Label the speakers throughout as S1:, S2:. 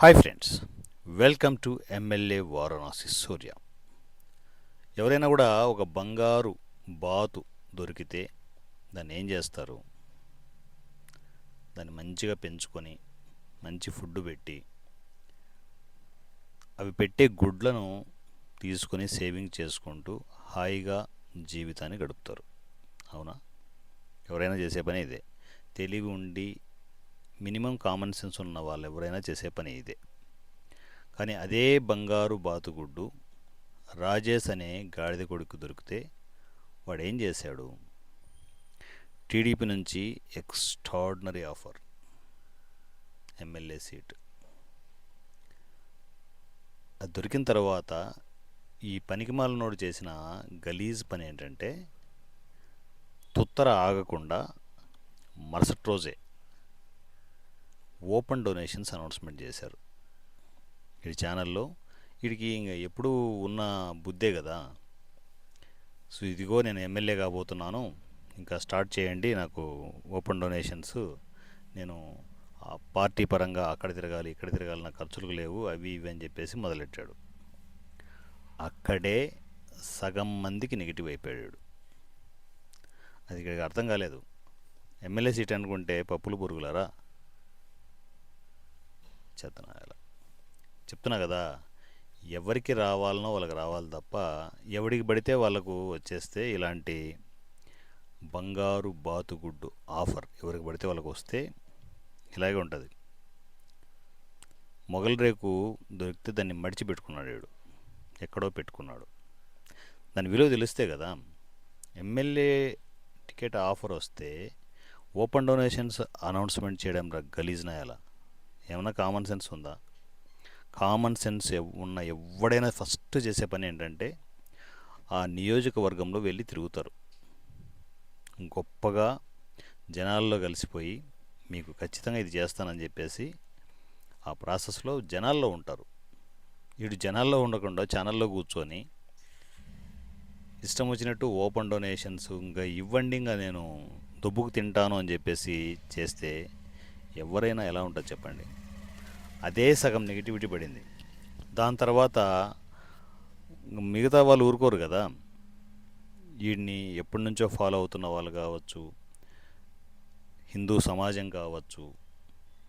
S1: Hi friends welcome to MLA Varanasi Surya ఎవరైనా కూడా ఒక బంగారు బాతు దొరికితే దాన్ని ఏం చేస్తారు? దాన్ని మంచిగా పెంచుకొని మంచి ఫుడ్ పెట్టి అవి పెట్టే గుడ్లను తీసుకొని సేవింగ్ చేసుకుంటూ హాయిగా జీవితాన్ని గడుపుతారు. అవునా? ఎవరైనా చేసే పని ఇదే. తెలివి ఉండి మినిమం కామన్ సెన్స్ ఉన్న వాళ్ళు ఎవరైనా చేసే పని ఇదే. కానీ అదే బంగారు బాతుగుడ్డు రాజేష్ అనే గాడిద కొడుకు దొరికితే వాడు ఏం చేశాడు? టీడీపీ నుంచి ఎక్స్ట్రాడినరీ ఆఫర్. MLA seat. అది దొరికిన తర్వాత ఈ పనికిమాలనోడు చేసిన గలీజ్ పని ఏంటంటే తుత్తర ఆగకుండా మరుసటి రోజే ఓపెన్ డొనేషన్స్ అనౌన్స్మెంట్ చేశారు. ఈ ఛానల్లో వీడికి ఇంకా ఎప్పుడు ఉన్న బుద్ధే కదా. సో ఇదిగో నేను ఎమ్మెల్యే కాబోతున్నాను. ఇంకా స్టార్ట్ చేయండి. నాకు ఓపెన్ డొనేషన్స్. నేను ఆ పార్టీ పరంగా అక్కడ తిరగాలి ఇక్కడ తిరగాలి నా ఖర్చులకు లేవు అవి ఇవి అని చెప్పేసి మొదలెట్టాడు. అక్కడే సగం మందికి నెగిటివ్ అయిపోయాడు. అది ఇక్కడికి అర్థం కాలేదు. ఎమ్మెల్యే సీట్ అనుకుంటే పప్పులు పురుగులారా? చెత్తనాయాల చెప్తున్నా కదా ఎవరికి రావాలనో వాళ్ళకి రావాలి తప్ప ఎవడికి పడితే వాళ్ళకు వచ్చేస్తే ఇలాంటి బంగారు బాతుగుడ్డు ఆఫర్ ఎవరికి పడితే వాళ్ళకు వస్తే ఇలాగే ఉంటుంది. మొగల్ రేకు దొరికితే దాన్ని మడిచి పెట్టుకున్నాడు వీడు. ఎక్కడో పెట్టుకున్నాడు. దాని విలువ తెలిస్తే కదా ఎమ్మెల్యే టికెట్ ఆఫర్ వస్తే ఓపెన్ డొనేషన్స్ అనౌన్స్మెంట్ చేయడం గలీజ్నా ఎలా ఏమైనా కామన్ సెన్స్ ఉందా? కామన్ సెన్స్ ఉన్న ఎవడైనా ఫస్ట్ చేసే పని ఏంటంటే ఆ నియోజకవర్గంలో వెళ్ళి తిరుగుతారు. గొప్పగా జనాల్లో కలిసిపోయి మీకు ఖచ్చితంగా ఇది చేస్తానని చెప్పేసి ఆ ప్రాసెస్లో జనాల్లో ఉంటారు. వీడు జనాల్లో ఉండకుండా ఛానల్లో కూర్చొని ఇష్టం వచ్చినట్టు ఓపెన్ డొనేషన్స్ ఇంకా ఇవ్వండి ఇంకా నేను దుబ్బుకు తింటాను అని చెప్పేసి చేస్తే ఎవరైనా ఎలా ఉంటుంది చెప్పండి. అదే సగం నెగిటివిటీ పడింది. దాని తర్వాత మిగతా వాళ్ళు ఊరుకోరు కదా. వీడిని ఎప్పటి నుంచో ఫాలో అవుతున్న వాళ్ళు కావచ్చు హిందూ సమాజం కావచ్చు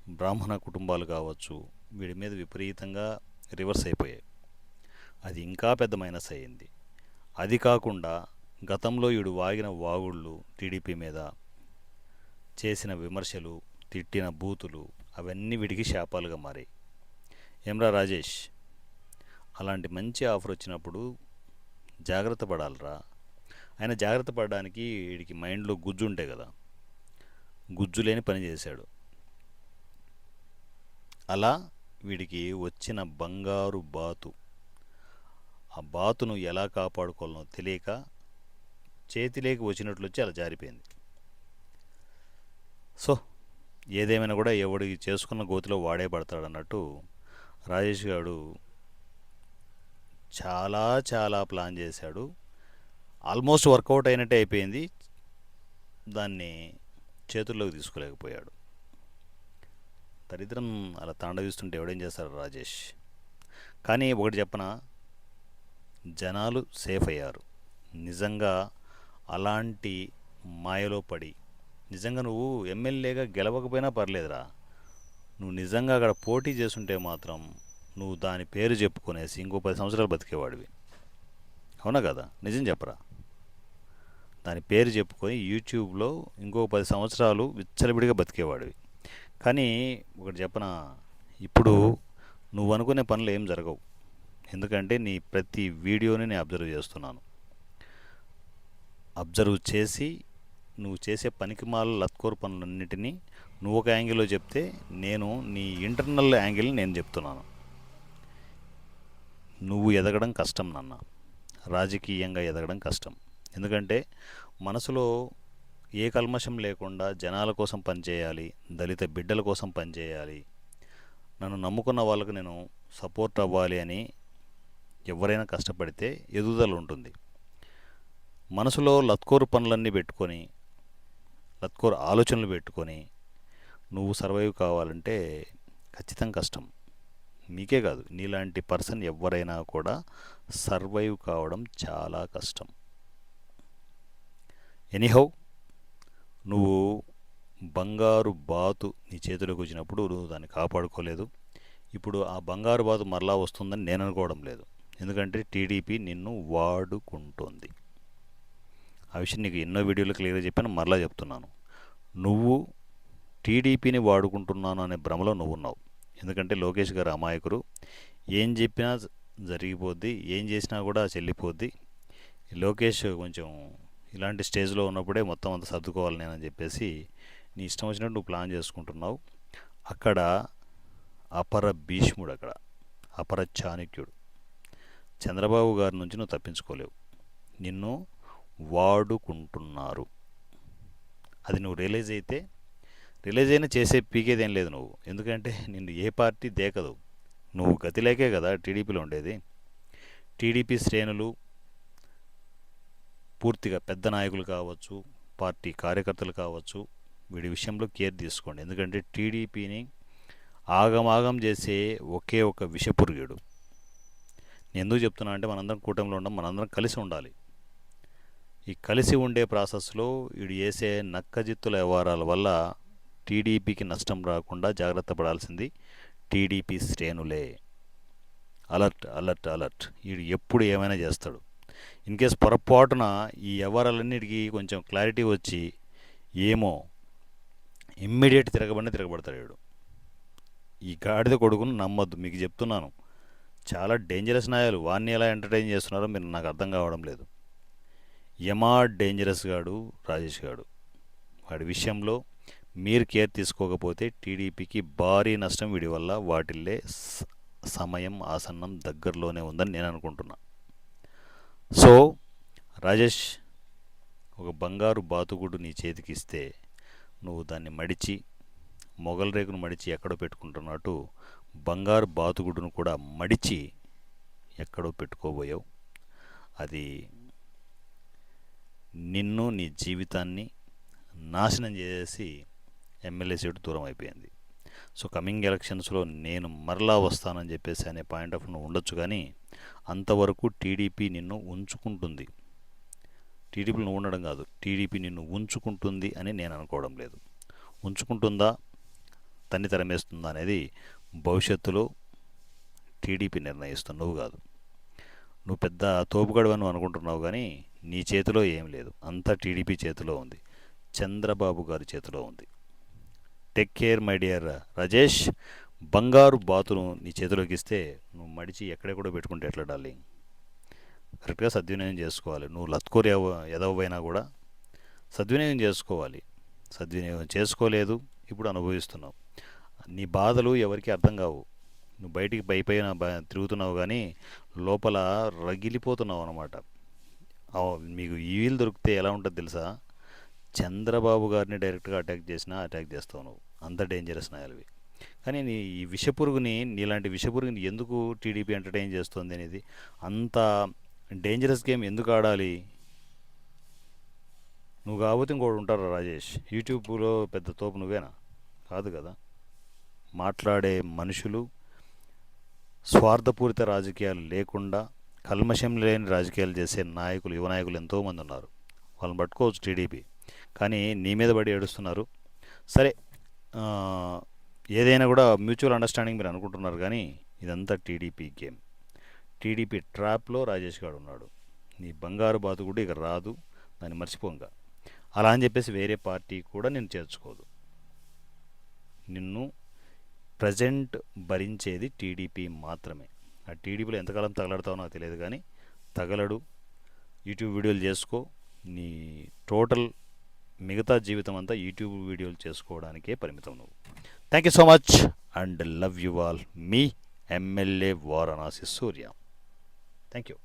S1: బ్రాహ్మణ కుటుంబాలు కావచ్చు వీడి మీద విపరీతంగా రివర్స్ అయిపోయాయి. అది ఇంకా పెద్ద మైనస్ అయ్యింది. అది కాకుండా గతంలో వీడు వాగిన వాగుళ్ళు టీడీపీ మీద చేసిన విమర్శలు తిట్టిన బూతులు అవన్నీ వీడికి శాపాలుగా మారాయి. ఏమ్రా రాజేష్ అలాంటి మంచి ఆఫర్ వచ్చినప్పుడు జాగ్రత్త పడాలిరా. ఆయన జాగ్రత్త పడడానికి వీడికి మైండ్లో గుజ్జు ఉంటే కదా గుజ్జు లేని పని చేశాడు. అలా వీడికి వచ్చిన బంగారు బాతు ఆ బాతును ఎలా కాపాడుకోవాలనో తెలియక చేతిలోకి వచ్చినట్లు వచ్చి అలా జారిపోయింది. సో ఏదేమైనా కూడా ఎవడు చేసుకున్న గోతిలో వాడే పడతాడు అన్నట్టు రాజేష్ గారు చాలా చాలా ప్లాన్ చేశాడు. ఆల్మోస్ట్ వర్కౌట్ అయినట్టే అయిపోయింది. దాన్ని చేతుల్లోకి తీసుకోలేకపోయాడు. దరిద్రం అలా తాండవిస్తుంటే ఎవడేం చేస్తాడు రాజేష్? కానీ ఒకటి చెప్పన? జనాలు సేఫ్ అయ్యారు. నిజంగా అలాంటి మాయలో పడి నిజంగా నువ్వు ఎమ్మెల్యేగా గెలవకపోయినా పర్లేదురా. నువ్వు నిజంగా అక్కడ పోటీ చేస్తుంటే మాత్రం నువ్వు దాని పేరు చెప్పుకునేసి ఇంకో పది సంవత్సరాలు బతికేవాడివి. అవునా కదా? నిజం చెప్పరా? దాని పేరు చెప్పుకొని యూట్యూబ్లో ఇంకో పది సంవత్సరాలు విచ్చలవిడిగా బతికేవాడివి. కానీ ఒకటి చెప్పనా? ఇప్పుడు నువ్వు అనుకునే పనులు ఏం జరగవు. ఎందుకంటే నీ ప్రతి వీడియోని నేను అబ్జర్వ్ చేస్తున్నాను. అబ్జర్వ్ చేసి నువ్వు చేసే పనికిమాల లత్కోరు పనులన్నిటినీ నువ్వు ఒక యాంగిల్లో చెప్తే నేను నీ ఇంటర్నల్ యాంగిల్ నేను చెప్తున్నాను. నువ్వు ఎదగడం కష్టం నాన్న. రాజకీయంగా ఎదగడం కష్టం. ఎందుకంటే మనసులో ఏ కల్మషం లేకుండా జనాల కోసం పనిచేయాలి దళిత బిడ్డల కోసం పనిచేయాలి. నన్ను నమ్ముకున్న వాళ్ళకు నేను సపోర్ట్ అవ్వాలి అని ఎవరైనా కష్టపడితే ఎదుగుదల ఉంటుంది. మనసులో లత్కోరు పనులన్నీ పెట్టుకొని లత్కోరు ఆలోచనలు పెట్టుకొని నువ్వు సర్వైవ్ కావాలంటే ఖచ్చితంగా కష్టం. మీకే కాదు నీలాంటి పర్సన్ ఎవరైనా కూడా సర్వైవ్ కావడం చాలా కష్టం. ఎనీహౌ నువ్వు బంగారు బాతు నీ చేతిలోకి వచ్చినప్పుడు నువ్వు దాన్ని కాపాడుకోలేదు. ఇప్పుడు ఆ బంగారు బాతు మరలా వస్తుందని నేను అనుకోవడం లేదు. ఎందుకంటే టీడీపీ నిన్ను వాడుకుంటుంది. ఆ విషయం నీకు ఎన్నో వీడియోలు క్లియర్గా చెప్పాను మరలా చెప్తున్నాను. నువ్వు టీడీపీని వాడుకుంటున్నాను అనే భ్రమలో నువ్వు ఉన్నావు ఎందుకంటే లోకేష్ గారు అమాయకుడు ఏం చెప్పినా జరిగిపోద్ది ఏం చేసినా కూడా చెల్లిపోద్ది. లోకేష్ కొంచెం ఇలాంటి స్టేజ్లో ఉన్నప్పుడే మొత్తం అంతా సర్దుకోవాలి నేనని చెప్పేసి నీ ఇష్టం వచ్చినట్టు నువ్వు ప్లాన్ చేసుకుంటున్నావు. అక్కడ అపర భీష్ముడు అక్కడ అపర చాణక్యుడు. చంద్రబాబు గారి నుంచి నువ్వు తప్పించుకోలేవు. నిన్ను వాడుకుంటున్నారు. అది నువ్వు రియలైజ్ అయితే రిలీజ్ అయినా చేసే పీకేదేం లేదు నువ్వు. ఎందుకంటే నిన్ను ఏ పార్టీ దేకదు. నువ్వు గతిలేకే కదా టీడీపీలో ఉండేది. టీడీపీ శ్రేణులు పూర్తిగా పెద్ద నాయకులు కావచ్చు పార్టీ కార్యకర్తలు కావచ్చు వీడి విషయంలో కేర్ తీసుకోండి. ఎందుకంటే టీడీపీని ఆగమాగం చేసే ఒకే ఒక విషపురుగుడు. నేను ఎందుకు చెప్తున్నా అంటే మనందరం కూటమిలో ఉండం మనందరం కలిసి ఉండాలి. ఈ కలిసి ఉండే ప్రాసెస్లో వీడు చేసే నక్కజిత్తుల వ్యవహారాల వల్ల టీడీపీకి నష్టం రాకుండా జాగ్రత్త పడాల్సింది టీడీపీ శ్రేణులే. Alert alert alert. వీడు ఎప్పుడు ఏమైనా చేస్తాడు. ఇన్ కేస్ పొరపాటున ఈ వ్యవహారాలన్నిటికీ కొంచెం క్లారిటీ వచ్చి ఏమో ఇమ్మీడియట్ తిరగబడిన తిరగబడతాడు వీడు ఈ గాడిద కొడుకును నమ్మద్దు. మీకు చెప్తున్నాను. చాలా డేంజరస్ నాయాలు. వాడిని ఎలా ఎంటర్టైన్ చేస్తున్నారో మీరు నాకు అర్థం కావడం లేదు. యమా డేంజరస్ గాడు రాజేష్ గాడు. వాడి విషయంలో మీరు కేర్ తీసుకోకపోతే టీడీపీకి భారీ నష్టం వీడి వల్ల వాటిల్లే సమయం ఆసన్నం దగ్గరలోనే ఉందని నేను అనుకుంటున్నా. సో రాజేష్ ఒక బంగారు బాతుగుడు నీ చేతికి ఇస్తే నువ్వు దాన్ని మడిచి మొగల్ రేకును మడిచి ఎక్కడో పెట్టుకుంటున్నట్టు బంగారు బాతుగుడును కూడా మడిచి ఎక్కడో పెట్టుకోబోయావు. అది నిన్ను నీ జీవితాన్ని నాశనం చేసేసి ఎమ్మెల్యే సీటు దూరం అయిపోయింది. సో కమింగ్ ఎలక్షన్స్లో నేను మరలా వస్తానని చెప్పేసి అనే పాయింట్ ఆఫ్ వ్యూ ఉండొచ్చు కానీ అంతవరకు టీడీపీ నిన్ను ఉంచుకుంటుంది. టీడీపీని ఉండడం కాదు టీడీపీ నిన్ను ఉంచుకుంటుంది అని నేను అనుకోవడం లేదు. ఉంచుకుంటుందా? తన్ని తరమేస్తుందా అనేది భవిష్యత్తులో టీడీపీ నిర్ణయిస్తుంది నువ్వు కాదు. నువ్వు పెద్ద తోపుగడవని నువ్వు అనుకుంటున్నావు కానీ నీ చేతిలో ఏం లేదు. అంతా టీడీపీ చేతిలో ఉంది. చంద్రబాబు గారి చేతిలో ఉంది. Take care my dear Rajesh. బంగారు బాతును నీ చేతిలోకి ఇస్తే నువ్వు మడిచి ఎక్కడెక్కడో పెట్టుకుంటే ఎట్లా డార్లింగ్? కరెక్ట్గా సద్వినియోగం చేసుకోవాలి. నువ్వు లత్కోరి ఎదవైనా కూడా సద్వినియోగం చేసుకోవాలి. సద్వినియోగం చేసుకోలేదు. ఇప్పుడు అనుభవిస్తున్నావు. నీ బాధలు ఎవరికి అర్థం కావు. నువ్వు బయటికి పైపైన తిరుగుతున్నావు కానీ లోపల రగిలిపోతున్నావు అనమాట మీకు ఈ వీలు దొరికితే ఎలా ఉంటుంది తెలుసా? చంద్రబాబు గారిని డైరెక్ట్గా అటాక్ చేసినా అటాక్ చేస్తావు నువ్వు. అంత డేంజరస్ నాయలవి కానీ నీ ఈ విషపురుగుని నీలాంటి విషపురుగుని ఎందుకు టీడీపీ ఎంటర్టైన్ చేస్తుంది అనేది అంత డేంజరస్ గేమ్ ఎందుకు ఆడాలి? నువ్వు కాకపోతే ఇంకోటి ఉంటారా రాజేష్. యూట్యూబ్లో పెద్ద తోపు నువ్వేనా? కాదు కదా. మాట్లాడే మనుషులు స్వార్థపూరిత రాజకీయాలు లేకుండా కల్మషం లేని రాజకీయాలు చేసే నాయకులు యువ నాయకులు ఎంతోమంది ఉన్నారు. వాళ్ళని పట్టుకోవచ్చు టీడీపీ. కానీ నీ మీద పడి ఏడుస్తున్నారు. సరే ఏదైనా కూడా మ్యూచువల్ అండర్స్టాండింగ్ మీరు అనుకుంటున్నారు కానీ ఇదంతా టీడీపీ గేమ్. టీడీపీ ట్రాప్లో రాజేష్ గారు ఉన్నాడు. నీ బంగారు బాతు కూడా ఇక రాదు. దాన్ని మర్చిపోంగా అలా అని చెప్పేసి వేరే పార్టీ కూడా నేను చేర్చుకోదు. నిన్ను ప్రజెంట్ భరించేది టీడీపీ మాత్రమే. ఆ టీడీపీలో ఎంతకాలం తగలడతావో నాకు తెలియదు కానీ తగలడు. యూట్యూబ్ వీడియోలు చేసుకో. నీ టోటల్ మిగతా జీవితం అంతా యూట్యూబ్ వీడియోలు చేసుకోవడానికే పరిమితం నువ్వు. Thank you so much and love you all me MLA Varanasi Surya. Thank you